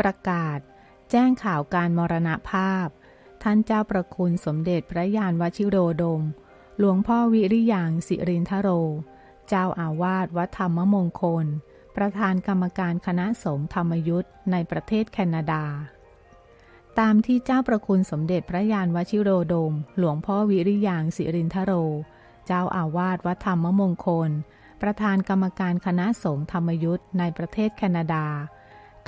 ประกาศ แจ้งข่าวการมรณภาพ ท่านเจ้าประคุณสมเด็จพระยานวชิโรดม หลวงพ่อวิริยังสิรินทโร เจ้าอาวาสวัดธรรมมงคล ประธานกรรมการคณะสงฆ์ธรรมยุทธ์ในประเทศแคนาดา ตามที่เจ้าประคุณสมเด็จพระยานวชิโรดม หลวงพ่อวิริยังสิรินทโร เจ้าอาวาสวัดธรรมมงคล ประธานกรรมการคณะสงฆ์ธรรมยุทธ์ในประเทศแคนาดา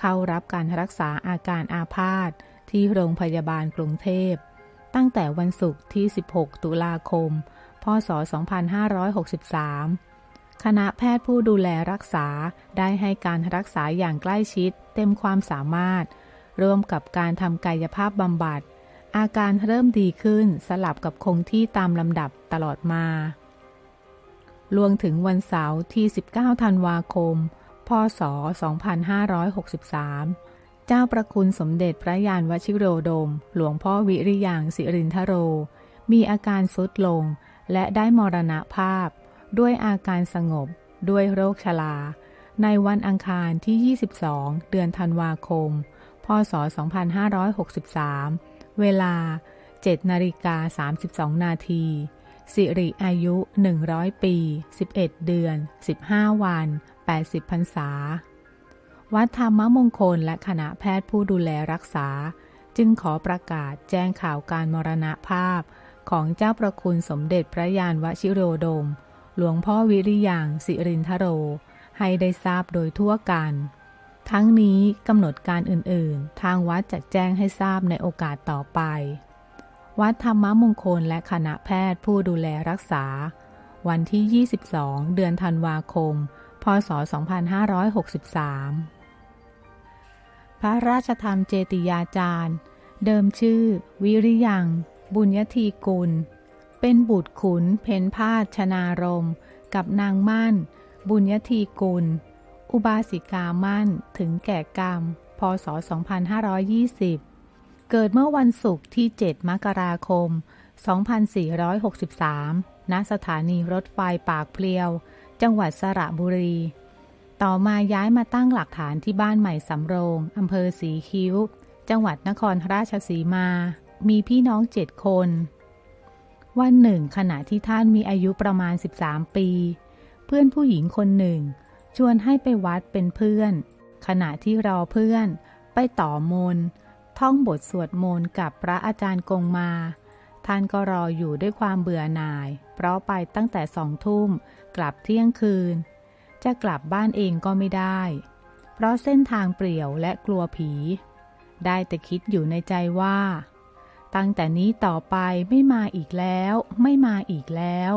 เข้ารับการรักษาอาการอาพาธที่โรงพยาบาลกรุงเทพ ตั้งแต่วันศุกร์ที่ 16 ตุลาคม พศ 2563 คณะแพทย์ผู้ดูแลรักษาได้ให้การรักษาอย่างใกล้ชิดเต็มความสามารถ ร่วมกับการทำกายภาพบำบัด อาการเริ่มดีขึ้นสลับกับคงที่ตามลำดับตลอดมาลวงถึงวันเสาร์ที่ 19 ธันวาคม พศ 2563 เจ้าประคุณสมเด็จพระยานวชิโรดม หลวงพ่อวิริยังสิรินทโร มีอาการสุดลงและได้มรณภาพ ด้วยอาการสงบ ด้วยโรคชรา ในวันอังคารที่ 22 เดือนธันวาคม พศ 2563 เวลา 7นาฬิกา32 นาทีสิริอายุ 100 ปี 11 เดือน 15 วัน 80พรรษา วัดธรรมมงคลและคณะแพทย์ผู้ดูแลรักษา จึงขอประกาศแจ้งข่าวการมรณภาพของเจ้าประคุณสมเด็จพระยานวชิโรดม หลวงพ่อวิริยังสิรินทโร ให้ได้ทราบโดยทั่วกัน ทั้งนี้กำหนดการอื่นๆ ทางวัดจะแจ้งให้ทราบในโอกาสต่อไป วัดธรรมมงคลและคณะแพทย์ผู้ดูแลรักษา วันที่ 22 เดือนธันวาคม พศ 2563 พระราชธรรมเจติยาจารย์ เดิมชื่อ วิริยัง บุญยธีกุล เป็นบุตรขุนเพนพาชนารม กับนางมั่น บุญยธีกุล อุบาสิกามั่นถึงแก่กรรม พศ 2520 เกิดเมื่อวันศุกร์ที่ 7 มกราคม 2463 ณ สถานีรถไฟปากเพลียว จังหวัดสระบุรี ต่อมาย้ายมาตั้งหลักฐานที่บ้านใหม่สำโรงอำเภอสีคิ้ว จังหวัดนครราชสีมา มีพี่น้องเจ็ดคน วันหนึ่งขณะที่ท่านมีอายุประมาณ 13 ปี เพื่อนผู้หญิงคนหนึ่ง ชวนให้ไปวัดเป็นเพื่อน ขณะที่รอเพื่อน ไปต่อมนท่องบทสวดมนต์กับพระอาจารย์กงมา ท่านก็รออยู่ด้วยความเบื่อหน่าย เพราะไปตั้งแต่สองทุ่ม กลับเที่ยงคืน จะกลับบ้านเองก็ไม่ได้ เพราะเส้นทางเปลี่ยวและกลัวผี ได้แต่คิดอยู่ในใจว่า ตั้งแต่นี้ต่อไปไม่มาอีกแล้ว ไม่มาอีกแล้ว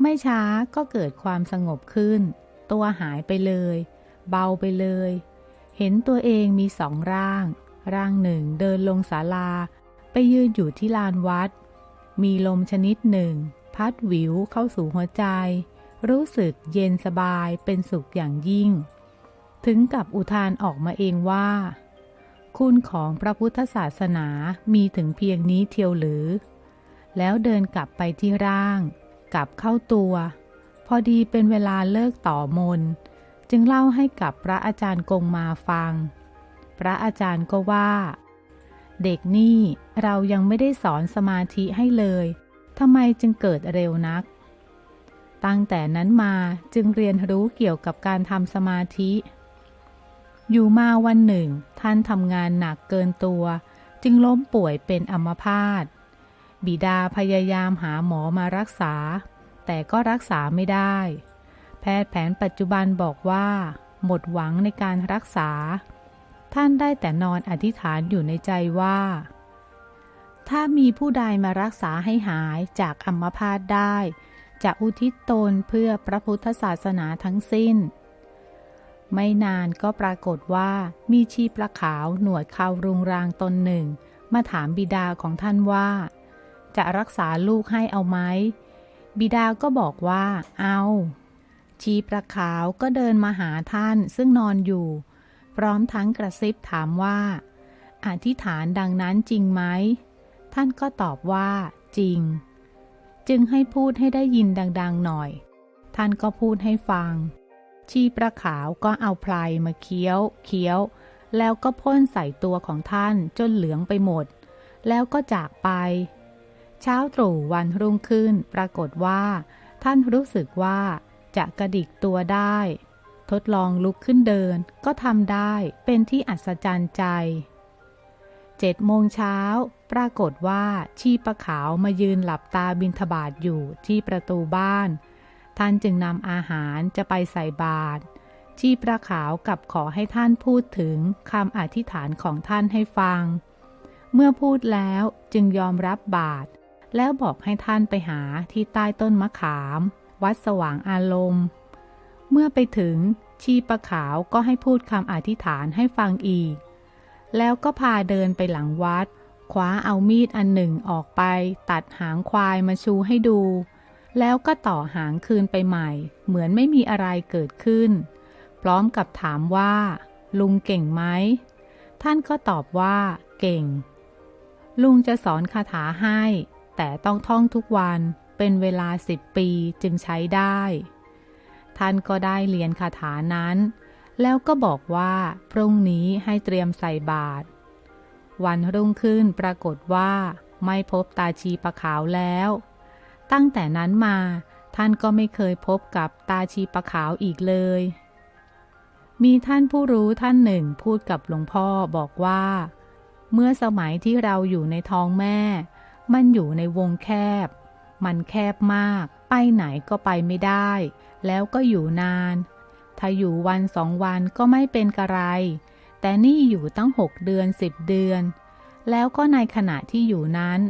ไม่ช้าก็เกิดความสงบขึ้น ตัวหายไปเลย เบาไปเลย เห็นตัวเองมีสองร่าง ร่างหนึ่งเดินลงศาลา ไปยืนอยู่ที่ลานวัด มีลมชนิดหนึ่ง พัดวิวเข้าสู่หัวใจ รู้สึกเย็นสบายเป็นสุขอย่างยิ่ง ถึงกับอุทานออกมาเองว่า คุณของพระพุทธศาสนามีถึงเพียงนี้เทียวหรือ แล้วเดินกลับไปที่ร่าง กลับเข้าตัว พอดีเป็นเวลาเลิกต่อมน จึงเล่าให้กับพระอาจารย์กงมาฟัง พระอาจารย์ก็ว่า เด็กนี่เรายังไม่ได้สอนสมาธิให้เลยทำไมจึงเกิดเร็วนัก ตั้งแต่นั้นมาจึงเรียนรู้เกี่ยวกับการทำสมาธิ อยู่มาวันหนึ่ง ท่านทำงานหนักเกินตัว จึงล้มป่วยเป็นอัมพาต บิดาพยายามหาหมอมารักษา แต่ก็รักษาไม่ได้ แพทย์แผนปัจจุบันบอกว่า หมดหวังในการรักษา ท่านได้แต่นอนอธิษฐานอยู่ในใจว่า ถ้ามีผู้ใดมารักษาให้หายจากอัมพาตได้ จะอุทิศตนเพื่อพระพุทธศาสนาทั้งสิ้น ไม่นานก็ปรากฏว่ามีชีปลาขาวหนวดเขารุงรางตนหนึ่ง มาถามบิดาของท่านว่า จะรักษาลูกให้เอาไหม บิดาก็บอกว่า เอาชีปลาขาวก็เดินมาหาท่านซึ่งนอนอยู่ พร้อมทั้งกระซิบถามว่า อธิษฐานดังนั้นจริงไหม ท่านก็ตอบว่าจริง จึงให้พูดให้ได้ยินดังๆหน่อย ท่านก็พูดให้ฟัง ชีประขาวก็เอาพลมาเคี้ยวเคี้ยว แล้วก็พ่นใส่ตัวของท่านจนเหลืองไปหมด แล้วก็จากไป เช้าตรู่วันรุ่งขึ้นปรากฏว่า ท่านรู้สึกว่าจะกระดิกตัวได้ ทดลองลุกขึ้นเดินก็ทำได้เป็นที่อัศจรรย์ใจเจ็ดโมงเช้า ปรากฏว่าชีปะขาวมายืนหลับตาบินทบาทอยู่ที่ประตูบ้าน ท่านจึงนำอาหารจะไปใส่บาตรชีประขาวกับขอให้ท่านพูดถึงคำอธิษฐานของท่านให้ฟัง เมื่อพูดแล้วจึงยอมรับบาตรแล้วบอกให้ท่านไปหาที่ใต้ต้นมะขาม วัดสว่างอารมณ์ เมื่อไปถึงชีปะขาวก็ให้พูดคำอธิษฐานให้ฟังอีก แล้วก็พาเดินไปหลังวัดคว้าเอามีดอันหนึ่งออกไป ตัดหางควายมาชูให้ดู แล้วก็ต่อหางคืนไปใหม่ เหมือนไม่มีอะไรเกิดขึ้น พร้อมกับถามว่า ลุงเก่งไหม ท่านก็ตอบว่า เก่ง ลุงจะสอนคาถาให้ แต่ต้องท่องทุกวันเป็นเวลาสิบปีจึงใช้ได้ ท่านก็ได้เรียนคาถานั้นแล้วก็บอกว่าพรุ่งนี้ให้เตรียมใส่บาตรวันรุ่งขึ้นปรากฏว่า ไม่พบตาชีปะขาวแล้ว ตั้งแต่นั้นมาท่านก็ไม่เคยพบกับตาชีปะขาวอีกเลย มีท่านผู้รู้ท่านหนึ่งพูดกับหลวงพ่อบอกว่า เมื่อสมัยที่เราอยู่ในท้องแม่ มันอยู่ในวงแคบ มันแคบมาก ไปไหนก็ไปไม่ได้ แล้วก็อยู่นาน ถ้าอยู่วันสองวันก็ไม่เป็นกระไร แต่นี่อยู่ตั้งหกเดือนสิบเดือน แล้วก็ในขณะที่อยู่นั้น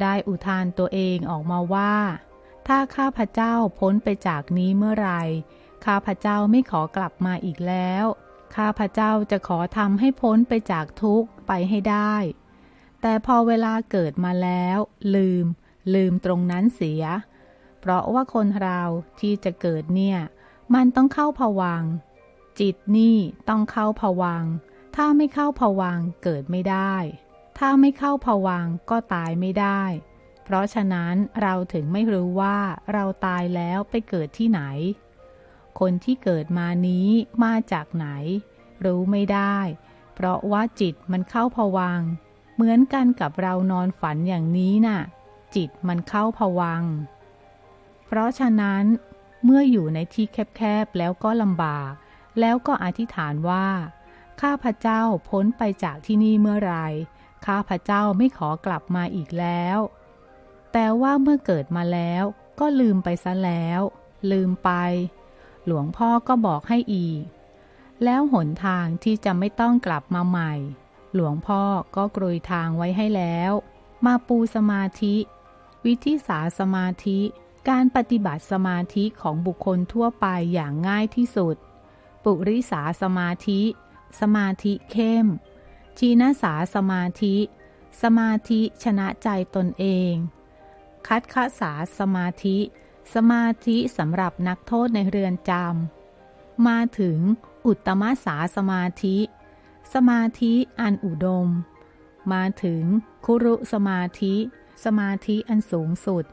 ได้อุทานตัวเองออกมาว่า ถ้าข้าพเจ้าพ้นไปจากนี้เมื่อไรข้าพเจ้าไม่ขอกลับมาอีกแล้ว ข้าพเจ้าจะขอทำให้พ้นไปจากทุกข์ไปให้ได้ แต่พอเวลาเกิดมาแล้ว ลืม ลืมตรงนั้นเสีย เพราะว่าคนเราที่จะเกิดเนี่ย มันต้องเข้าผวัง จิตนี่ต้องเข้าผวัง ถ้าไม่เข้าผวังเกิดไม่ได้ ถ้าไม่เข้าผวังก็ตายไม่ได้ เพราะฉะนั้นเราถึงไม่รู้ว่าเราตายแล้วไปเกิดที่ไหน คนที่เกิดมานี้มาจากไหน รู้ไม่ได้ เพราะว่าจิตมันเข้าผวัง เหมือนกันกับเรานอนฝันอย่างนี้น่ะ จิตมันเข้าผวัง เพราะฉะนั้น เมื่ออยู่ในที่แคบๆแล้วก็ลำบาก แล้วก็อธิษฐานว่า ข้าพเจ้าพ้นไปจากที่นี่เมื่อไรข้าพเจ้าไม่ขอกลับมาอีกแล้ว แต่ว่าเมื่อเกิดมาแล้วก็ลืมไปซะแล้ว ลืมไป หลวงพ่อก็บอกให้อีก แล้วหนทางที่จะไม่ต้องกลับมาใหม่ หลวงพ่อก็กรุยทางไว้ให้แล้ว มาปูสมาธิ วิธีสาสมาธิ การปฏิบัติสมาธิของบุคคลทั่วไปอย่างง่ายที่สุด ปุริสาสมาธิ สมาธิเข้ม ชีนสาสมาธิ สมาธิชนะใจตนเอง คัดคสาสมาธิ สมาธิสำหรับนักโทษในเรือนจำ มาถึงอุตตมสาสมาธิ สมาธิอันอุดม มาถึงคุรุสมาธิ สมาธิอันสูงสุด